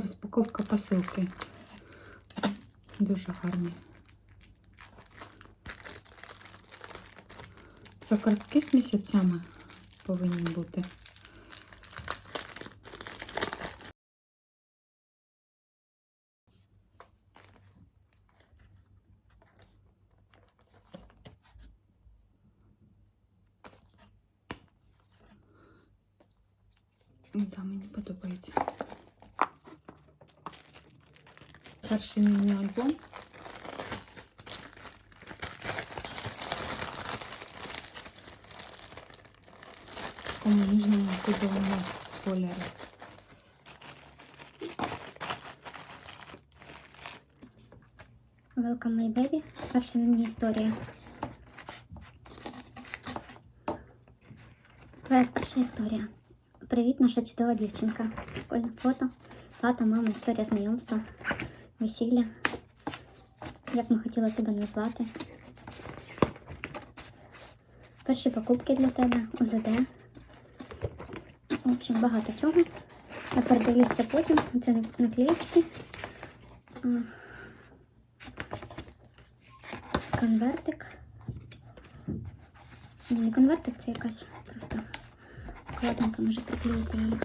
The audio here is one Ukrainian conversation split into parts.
Розпаковка посилки. Дуже гарні. Це картки з місяцями повинні бути. Перший міні-альбом. В такому ніжному фузовому кольорі. Welcome my baby. Перша мені історія. Твоя перша історія. Привіт, наша чудова дівчинка. Прикольне фото. Тато, мама, історія знайомства, Весілля. Як ми хотіли тебе назвати. Перші покупки для тебе, УЗД. В общем, багато чого. Я передивлюся потім. Це наклеїчки. Конвертик. Не конвертик, це якась просто вкладинка, може приклеїти її. І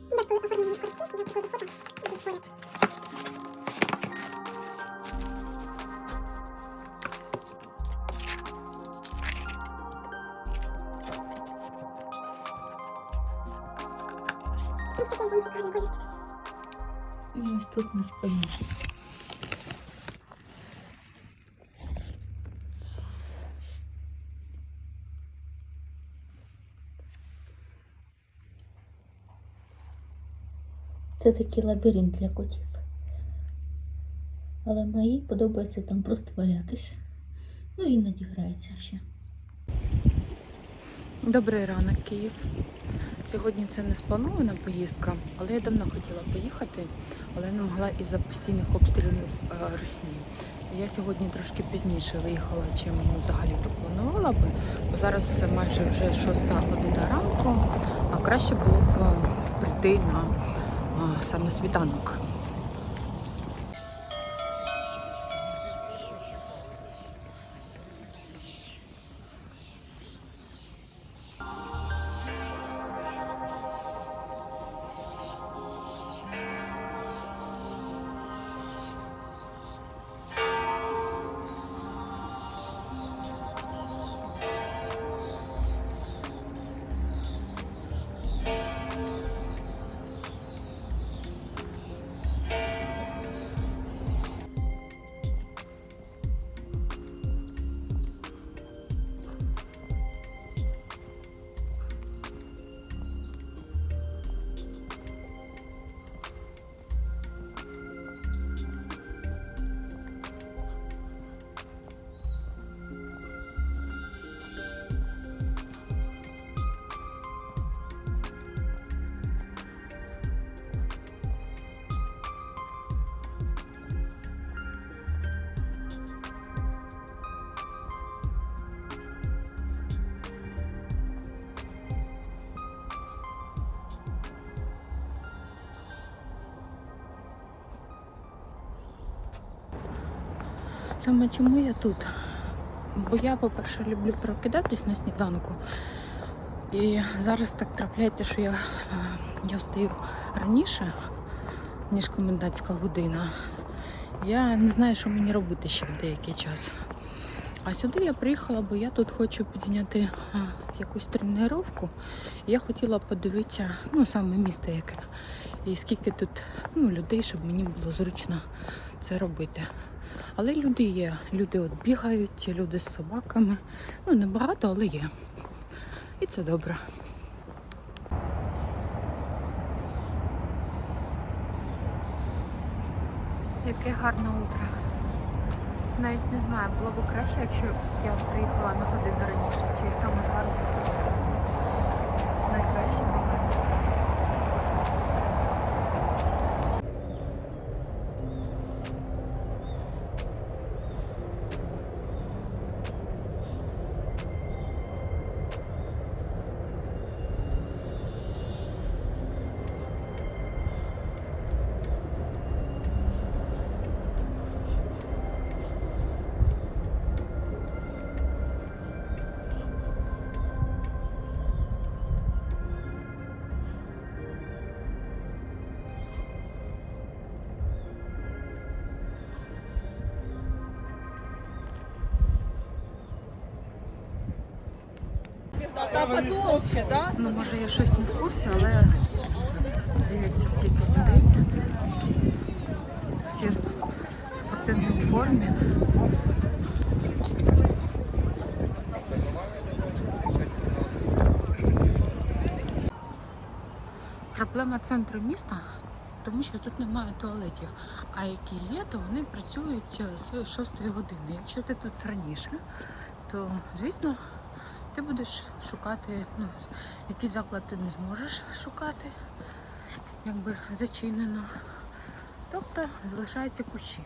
ось тут на спині. Це такий лабіринт для котів. Але мої подобається там просто валятися. Ну іноді грається ще. Добрий ранок, Київ. Сьогодні це не спланована поїздка, але я давно хотіла поїхати, але не могла із-за постійних обстрілів е, Росії. Я сьогодні трошки пізніше виїхала, чим взагалі то планувала би, бо зараз майже вже шоста година ранку, а краще було б е, прийти на е, саме світанок. Саме чому я тут? Бо я, по-перше, люблю прокидатись на сніданку. І зараз так трапляється, що я, е, я встаю раніше, ніж комендантська година. Я не знаю, що мені робити ще в деякий час. А сюди я приїхала, бо я тут хочу підняти а, якусь тренування. Я хотіла подивитися, ну, саме місто яке. І скільки тут ну, людей, щоб мені було зручно це робити. Але люди є. Люди от бігають, люди з собаками. Ну, не багато, але є. І це добре. Яке гарне утро. Навіть не знаю, було б краще, якщо я приїхала на годину раніше, чи саме зараз найкращий момент. Та потолще, да? Ну, може, я щось не в курсі, але дивіться, скільки людей. Всі в спортивній формі. Проблема центру міста, тому що тут немає туалетів. А які є, то вони працюють з 6 години. Якщо ти тут раніше, то звісно ти будеш шукати, ну, який заклад ти не зможеш шукати, якби зачинено. Тобто залишаються кущі.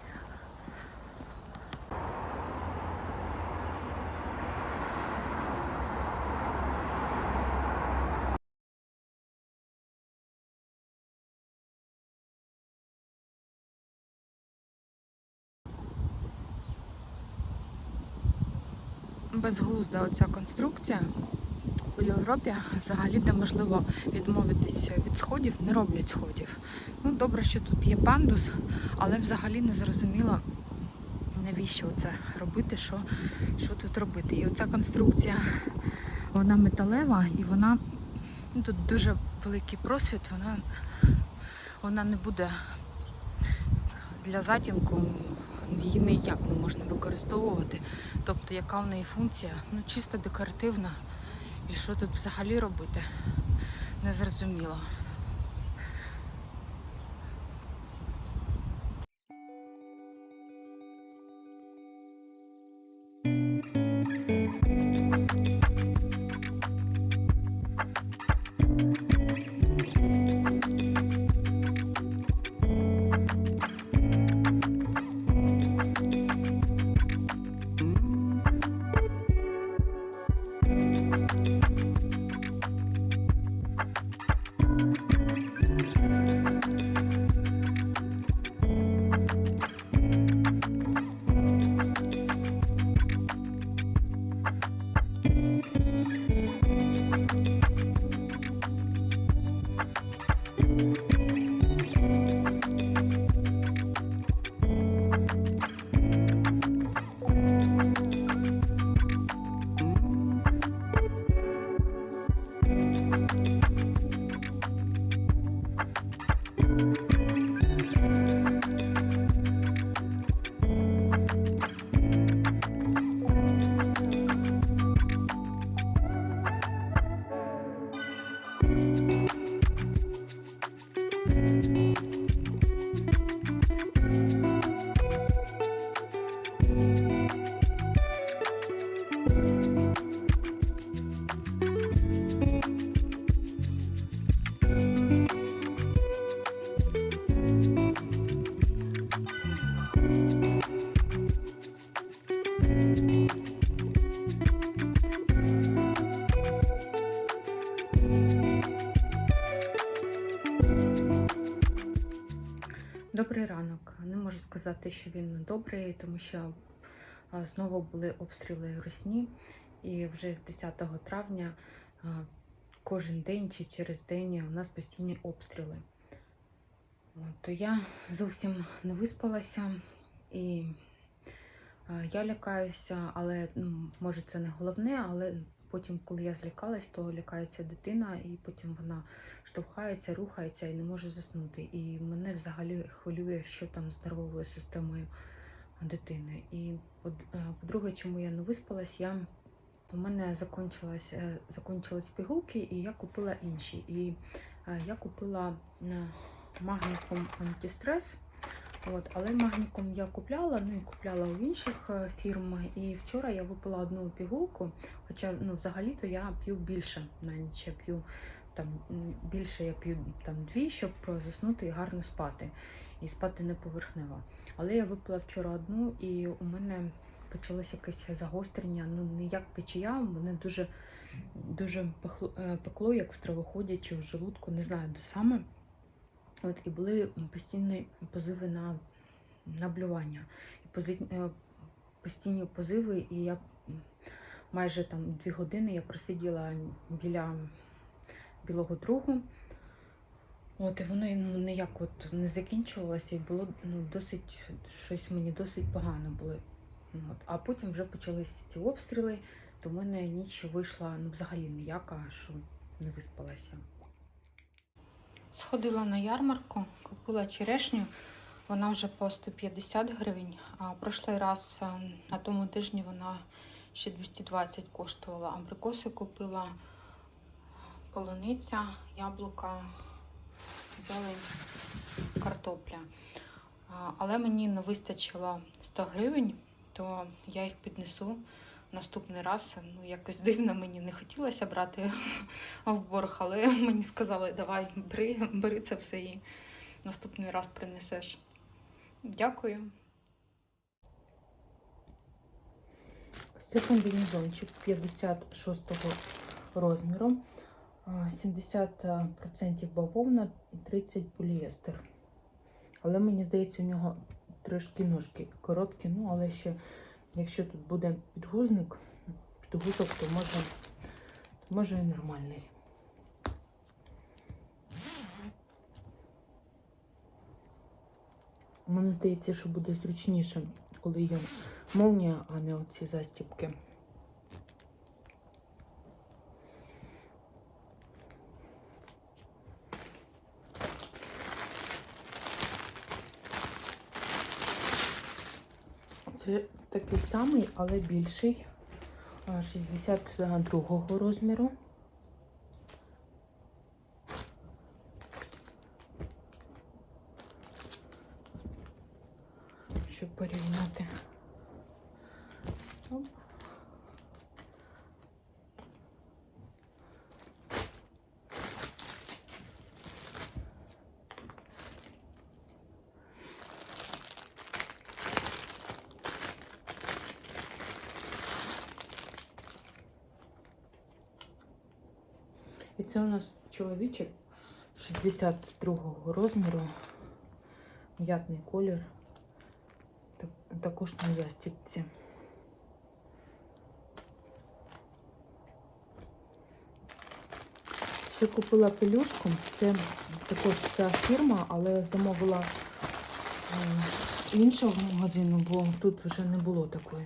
Безглузда оця конструкція. У Європі взагалі неможливо відмовитись від сходів, не роблять сходів. Ну, добре, що тут є пандус, але взагалі не зрозуміло, навіщо це робити, що, що тут робити. І оця конструкція, вона металева і вона ну, тут дуже великий просвіт, вона, вона не буде для затінку. Її ніяк не можна використовувати. Тобто, яка в неї функція? Ну, чисто декоративна. І що тут взагалі робити? Незрозуміло. Добрий сказати, що він добрий, тому що знову були обстріли русні, і вже з 10 травня кожен день чи через день у нас постійні обстріли. То я зовсім не виспалася і я лякаюся, але ну, може це не головне, але потім, коли я злякалась, то лякається дитина, і потім вона штовхається, рухається і не може заснути. І мене взагалі хвилює, що там з нервовою системою дитини. І е, по-друге, чому я не виспалась, я у мене закончилась, е, закончились пігулки, і я купила інші. І е, я купила магнікум антистрес. От, але магнікум я купляла, ну і купляла у інших е, фірм. І вчора я випила одну пігулку, хоча ну, взагалі-то я п'ю більше на ніч. Я п'ю там більше я п'ю там дві, щоб заснути і гарно спати. І спати не поверхнево. Але я випила вчора одну, і у мене почалось якесь загострення. Ну не як печія, мене дуже дуже е, пекло, як в стравоході чи в желудку, не знаю де саме. От і були постійні позиви на, на блювання. Е, постійні позиви, і я майже там дві години я просиділа біля білого другу. От, і воно ну, ніяк от не закінчувалося, і було ну, досить щось мені досить погано було. От. А потім вже почалися ці обстріли. то в мене ніч вийшла ну, взагалі ніяка, що не виспалася. Сходила на ярмарку, купила черешню. Вона вже по 150 гривень. А прошлий раз на тому тижні вона ще 220 коштувала. Абрикоси купила, полуниця, яблука, зелень, картопля. Але мені не вистачило 100 гривень, то я їх піднесу наступний раз. Ну, якось дивно мені не хотілося брати в борг, але мені сказали, давай, бери, бери це все і наступний раз принесеш. Дякую. Це комбінезончик 56 розміру, 70% бавовна і 30 поліестер. Але мені здається, у нього трошки ножки короткі, ну але ще, якщо тут буде підгузник, підгузок, то може, то може і нормальний. Мені здається, що буде зручніше, коли є молнія, а не оці застібки. Це такий самий, але більший. а, 62 розміру. Щоб порівняти. Оп. І це у нас чоловічок 62 розміру, м'ятний колір, також на застібці. Ще купила пелюшку, це також ця фірма, але замовила іншого магазину, бо тут вже не було такої.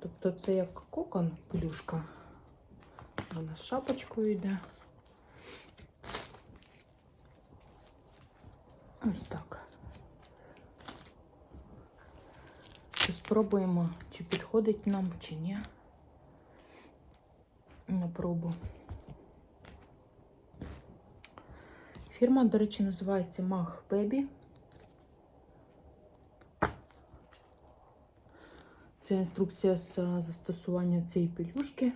Тобто це як кокон пелюшка. Вона з шапочкою йде. Ось так. Спробуємо, чи підходить нам, чи ні. На пробу. Фірма, до речі, називається Mach Baby. Це інструкція з е, застосування цієї пелюшки.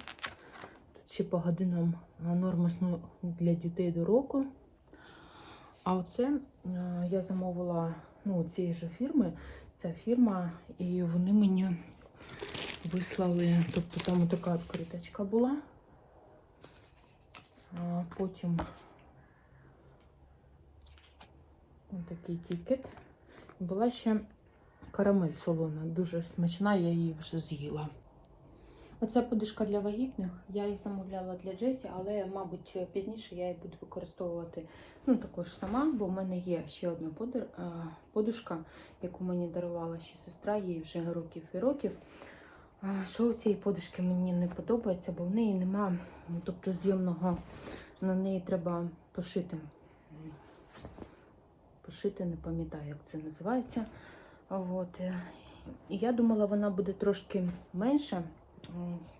Ще по годинам норма сну для дітей до року. А оце е, я замовила ну, цієї ж фірми. Ця фірма, і вони мені вислали, тобто там така відкриточка була. А потім такий тікет. Була ще карамель солона, дуже смачна, я її вже з'їла. Оця подушка для вагітних. Я її замовляла для Джесі, але, мабуть, пізніше я її буду використовувати ну, також сама, бо в мене є ще одна е, подушка, яку мені дарувала ще сестра, їй вже років і років. Що у цієї подушки мені не подобається, бо в неї нема, тобто зйомного, на неї треба пошити. Пошити, не пам'ятаю, як це називається. От. е, я думала, вона буде трошки менша,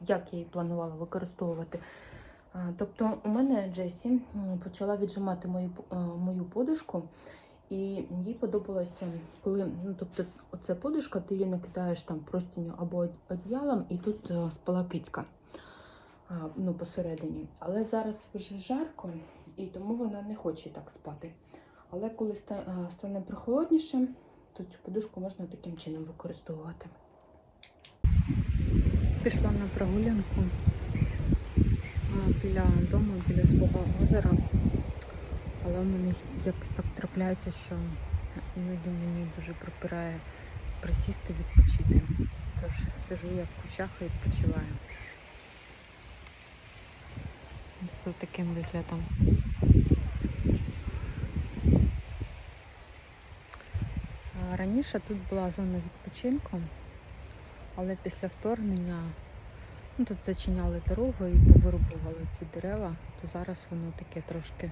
як я її планувала використовувати. Тобто, у мене Джесі почала віджимати мою, мою подушку, і їй подобалося, коли ну, тобто, оця подушка, ти її накидаєш там простінню або одіялом, і тут е, спала кицька ну, посередині. Але зараз вже жарко, і тому вона не хоче так спати. Але коли стане прохолодніше, то цю подушку можна таким чином використовувати. Пішла на прогулянку біля дому, біля свого озера. Але в мене якось так трапляється, що іноді мені дуже припирає присісти відпочити. Тож сижу я в кущах і відпочиваю. З таким виглядом. Раніше тут була зона відпочинку, але після вторгнення Ну, тут зачиняли дорогу і повирубували ці дерева, то зараз воно таке трошки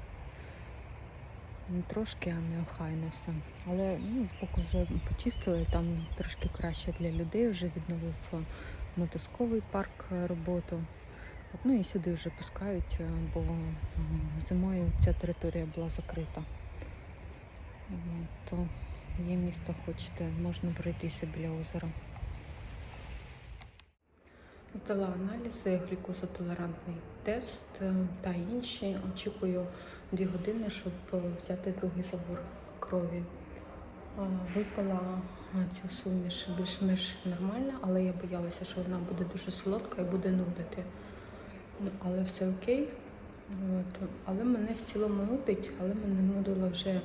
не трошки, а не охайне все. Але ну, збоку вже почистили, там трошки краще для людей, вже відновив е, мотузковий парк е, роботу. Ну і сюди вже пускають, е, бо зимою ця територія була закрита. То є місто, хочете, можна пройтися біля озера. Здала аналізи, глюкозотолерантний тест е, та інші. Очікую дві години, щоб взяти другий забор крові. Випила цю суміш більш-менш нормально, але я боялася, що вона буде дуже солодка і буде нудити. Ну, Але все окей. От. Але мене в цілому нудить, але мене нудило вже е,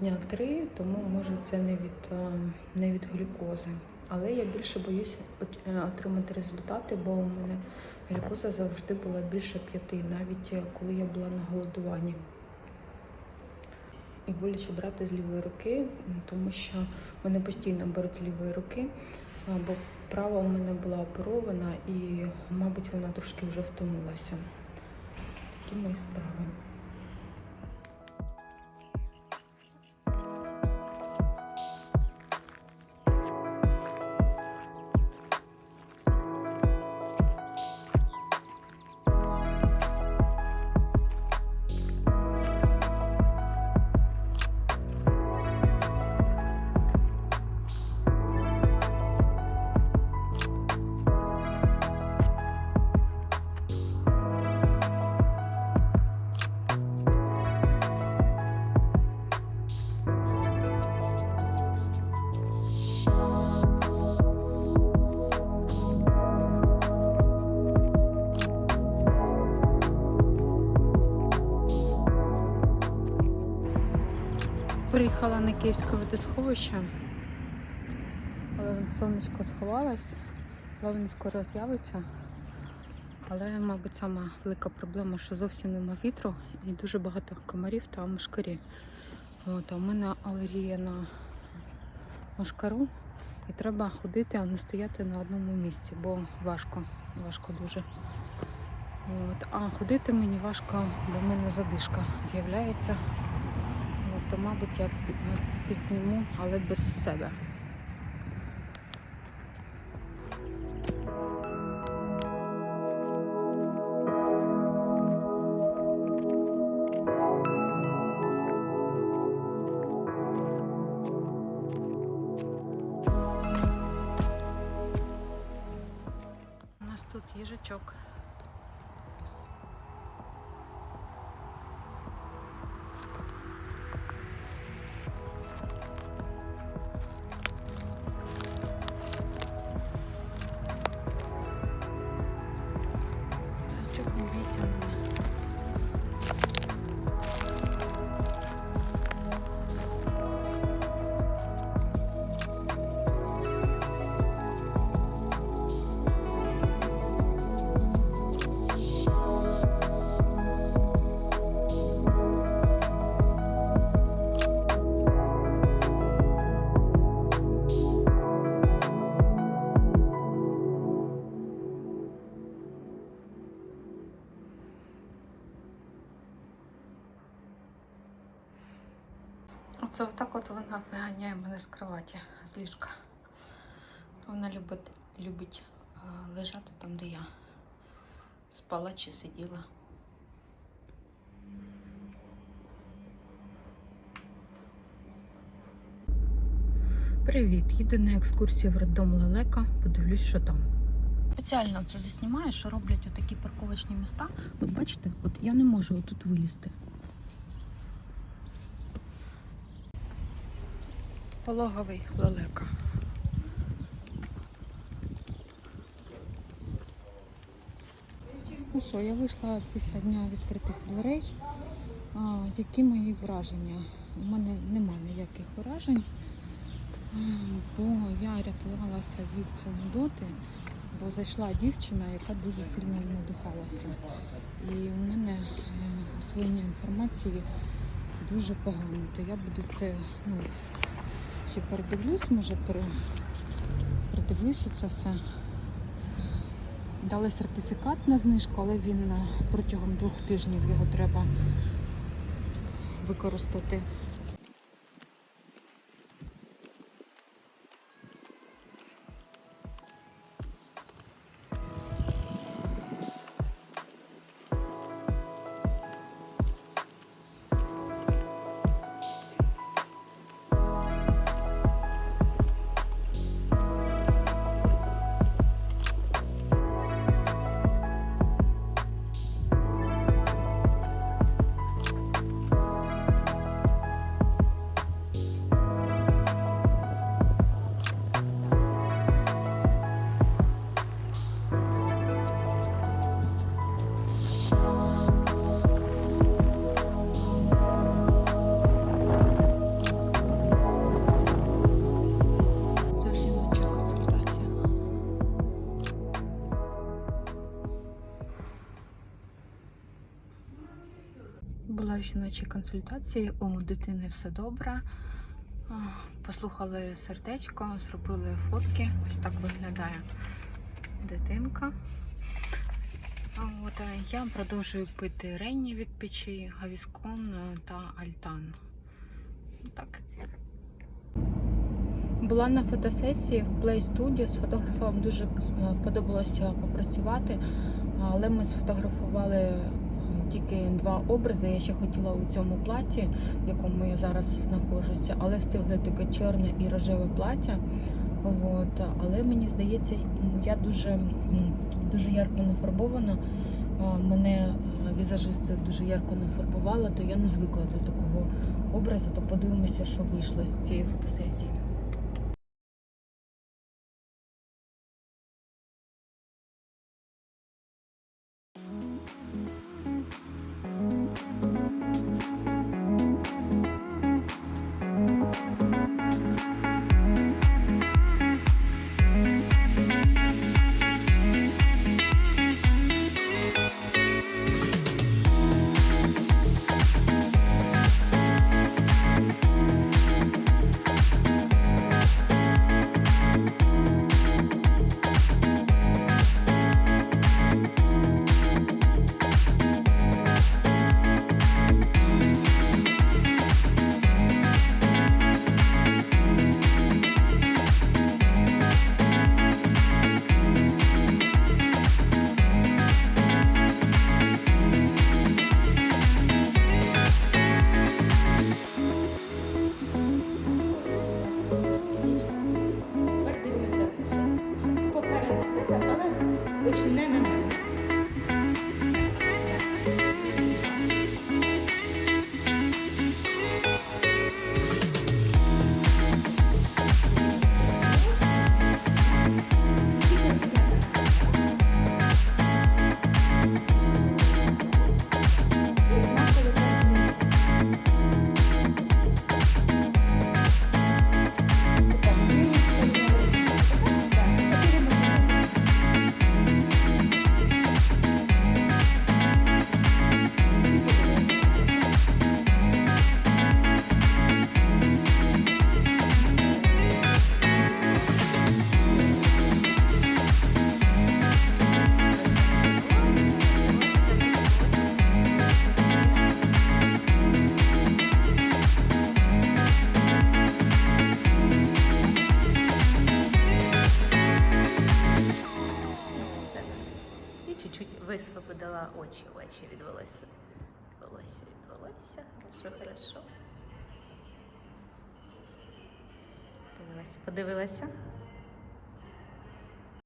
дня три, тому може це не від, е, не від глюкози. Але я більше боюся е, отримати результати, бо у мене глюкоза завжди була більше п'яти, навіть е, коли я була на голодуванні. І боляче брати з лівої руки, тому що мене постійно беруть з лівої руки, бо права у мене була оперована і, мабуть, вона трошки вже втомилася. Такі мої справи. Приїхала на Київське водосховище, але сонечко сховалось, але воно скоро з'явиться. Але, мабуть, сама велика проблема, що зовсім нема вітру і дуже багато комарів та мушкарі. От, а у мене алергія на мушкару і треба ходити, а не стояти на одному місці, бо важко, важко дуже. От, а ходити мені важко, бо в мене задишка з'являється. То, мабуть, я ну, але без себе. Їжачок. Вона виганяє мене з кроваті, з ліжка. Вона любить, любить е, лежати там, де я спала чи сиділа. Привіт, їду на екскурсію в роддом Лелека. Подивлюсь, що там. Спеціально це заснімаю, що роблять отакі парковочні міста. От бачите, от я не можу тут вилізти. Пологовий лелека. Ну що, я вийшла після дня відкритих дверей. А, які мої враження? У мене немає ніяких вражень, бо я рятувалася від нудоти, бо зайшла дівчина, яка дуже сильно надихалася. І у мене е, освоєння інформації дуже погано. То я буду це ну, ще передивлюсь, може пере... передивлюсь це все. дали сертифікат на знижку, але він е, протягом двох тижнів його треба використати. Була в жіночій консультації, у дитини все добре. Послухали сердечко, зробили фотки. Ось так виглядає дитинка. От, е, я продовжую пити Ренні від печі, Гавіскон е, та Альтан. Так. Була на фотосесії в Play Studio. З фотографом дуже подобалося попрацювати, але ми сфотографували е, тільки два образи. Я ще хотіла у цьому платі, в якому я зараз знаходжуся, але встигли тільки чорне і рожеве плаття. От. Але мені здається, я дуже, дуже ярко нафарбована. Мене візажисти дуже ярко нафарбували, то я не звикла до такого образу. То подивимося, що вийшло з цієї фотосесії. Подивилася.